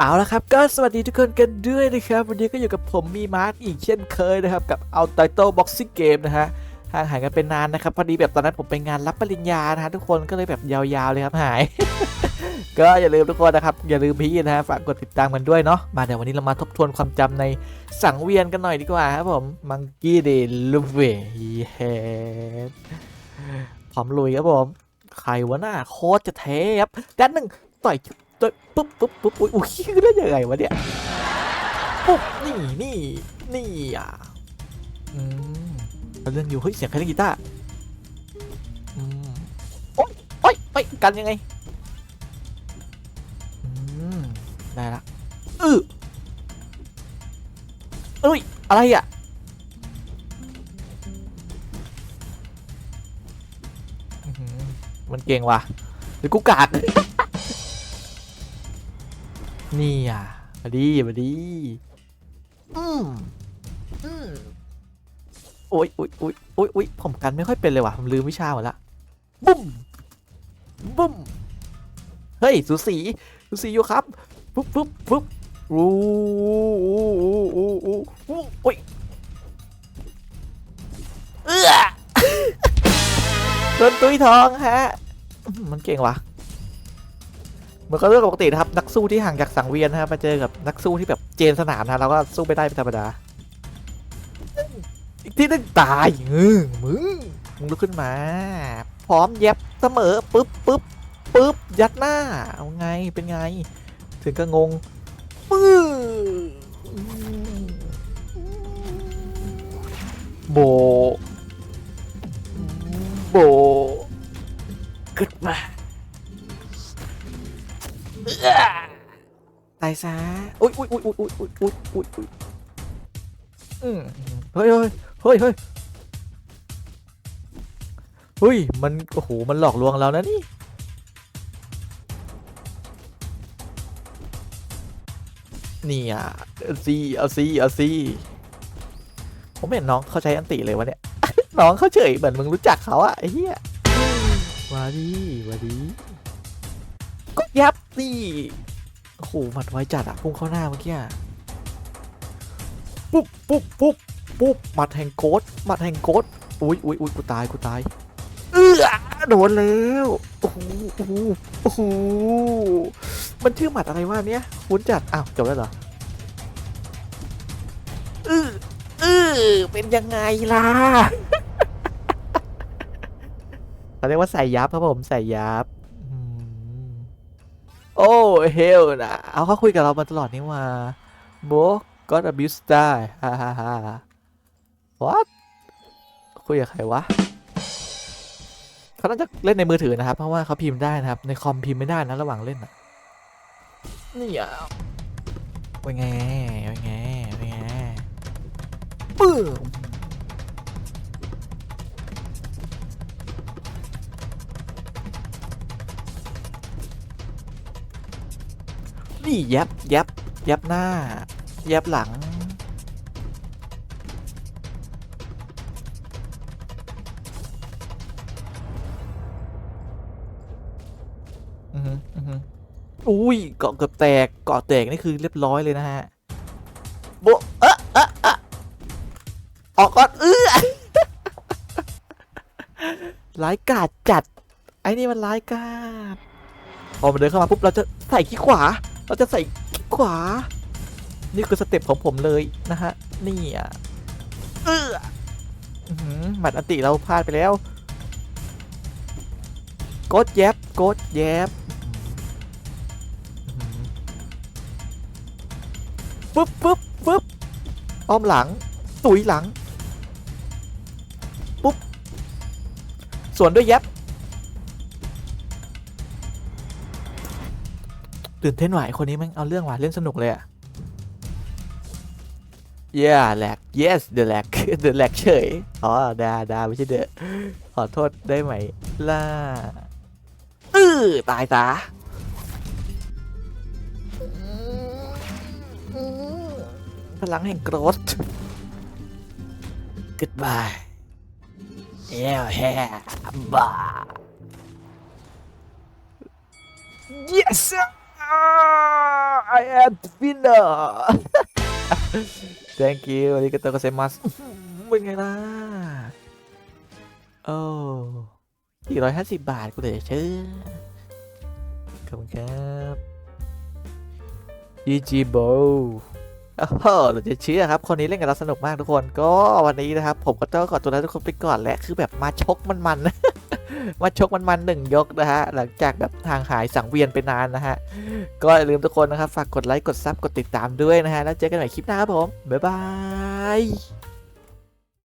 เอาละครับก็สวัสดีทุกคนกันด้วยนะครับ วันนี้ก็อยู่กับผมมีมาร์ทอีกเช่นเคยนะครับ กับเอาไตโต้บ็อกซิ่งเกมนะฮะห่างหายกันเป็นนานนะครับ พอดีแบบตอนนั้นผมไปงานรับปริญญานะฮะทุกคนก็เลยแบบยาวๆเลยครับหาย ก็อย่าลืมทุกคนนะครับ อย่าลืมพี่นะฮะฝากกดติดตามกันด้วยเนาะมาเดี๋ยววันนี้เรามาทบทวนความจำในสังเวียนกันหน่อยดีกว่าครับผมมังกี้เดลูเวเฮดพร้อมลุยครับผมใครวะหน้าโคตรจะเทครับด้านหนึ่งต่อย ตัวปุ๊บปุ๊บปุ๊บอุ้ยอุ้ยได้ยังไงวะเนี่ยปุ๊บนี่นี่นี่อะอืมเรื่องอยู่เฮ้ยเสียงใครเล่นกีตาร์อืมโอ๊ยโอ๊ยโอ๊ยกันยังไงอืมได้ละอือเอ้ยอะไรอะมันเก่งว่ะหรือกูกาก นี่อะมาดีมาดีอืมอืมโอ๊ยโอ๊ยโอ๊ยโอ๊ยโอ๊ยผมกันไม่ค่อยเป็นเลยว่ะผมลืมวิชาหมดละบุ้มบุ้มเฮ้ยสูสีสูสีอยู่ครับปุ๊บปุ๊บปุ๊บอู้อู้อู้อู้อู้อู้โอ๊ยเอื้อโดนตุ้ยทองฮะอืมมันเก่งว่ะ เหมือนก็เรื่องปกตินะครับนักสู้ที่ห่างจากสังเวียนนะครับมาเจอกับนักสู้ที่แบบเจนสนามนะเราก็สู้ไม่ได้เป็นธรรมดาอีกที่นึงตายมึงมึงมึงลุกขึ้นมา พร้อมเย็บเสมอปึ๊บปึ๊บปึ๊บยัดหน้าเอาไงเป็นไง ถึงก็งงปื้โบ โบ ขึ้นมา ตายซะอุ้ยอุ้ยอุ้ยอุ้ยอุ้ยอุ้ยอุ้ยอุ้ยเฮ้ยเฮ้ยเฮ้ยเฮ้ยเฮ้ยมันโอ้โหมันหลอกลวงเรานะนี่นี่อะเอาซีเอาซีเอาซีผมเห็นน้องเขาใช้อันติเลยวะเนี่ย น้องเขาเฉยเหมือนมึงรู้จักเขาอะไอ้เหี้ยมาดีมาดี ยับนี่โอ้โหหมัดไวจัดอะพุ่งเข้าหน้าเมื่อกี้ปุ๊บปุ๊บปุ๊บปุ๊บหมัดแห่งโกดหมัดแห่งโกดอุ้ยอุ้ยอุ้ยกูตายกูตายเออโดนแล้วโอ้โหโอ้โหโอ้โหมันชื่อหมัดอะไรวะเนี้ยคุ้นจัดอ้าวจบแล้วเหรอเออเออเป็นยังไงล่ะเขาเรียกว่าใส่ยับครับผมใส่ยับ เฮลนะเอาเขาคุยกับเรามาตลอดนี่ว่าโบก็อบิวสได้ฮ่าฮ่าฮ่า what คุยกับใครวะเขาน่าจะเล่นในมือถือนะครับ เพราะว่าเขาพิมพ์ได้นะครับ ในคอมพิมพ์ไม่ได้นะระหว่างเล่นอะนี่อะเป็นไงเป็นไงเป็นไงปื้ม นี่ยับยับยับหน้า ยับหลัง อือหืออือหืออุ้ยเกาะเกือบแตกเกาะแตกนี่คือเรียบร้อยเลยนะฮะโบะเอะเอะเอะออกก่อนเอื้อร้ายกาจจัด ไอ้นี่มันร้ายกาจพอมันเดินเข้ามาปุ๊บเราจะใส่ขี้ขวา เราจะใส่ขวา นี่คือสเต็ปของผมเลยนะฮะ นี่อะเออหือหมัดอันติเราพลาดไปแล้วกดแยบกดแยบปึ๊บปึ๊บปึ๊บอ้อมหลัง ตุยหลัง ปุ๊บสวนด้วยแยบ ตื่นเต้นหว่ะไอ้คนนี้แมันเอาเรื่องว่ะเล่นสนุกเลยอะ yeah แหลก yes the แหลก the แหลกเฉยอ๋อดาดาไม่ใช่เดอะขอโทษได้ไหมล่าเออตายตาพลังแห่งโกรธ goodbye yeah yeah bye yes I am winner thank you วันนี้ก็ต้องกเซมัสเป็นไงล่ะ โอ้สี่ร้อยห้าสิบบาท กูเลยเชื่อขอบคุณครับยีจีโบโอ้โหเราจะเชื่อครับ คนนี้เล่นกับเราสนุกมากทุกคน ก็วันนี้นะครับ ผมก็ต้องขอตัวลาทุกคนไปก่อนและ คือแบบมาชกมันๆนะ มาชกมันๆหนึ่งยกนะฮะ หลังจากแบบทางหายสังเวียนไปนานนะฮะ ก็อย่าลืมทุกคนนะครับ ฝากกดไลค์ กดซับ กดติดตามด้วยนะฮะ แล้วเจอกันใหม่คลิปหน้าครับผม บ๊ายบาย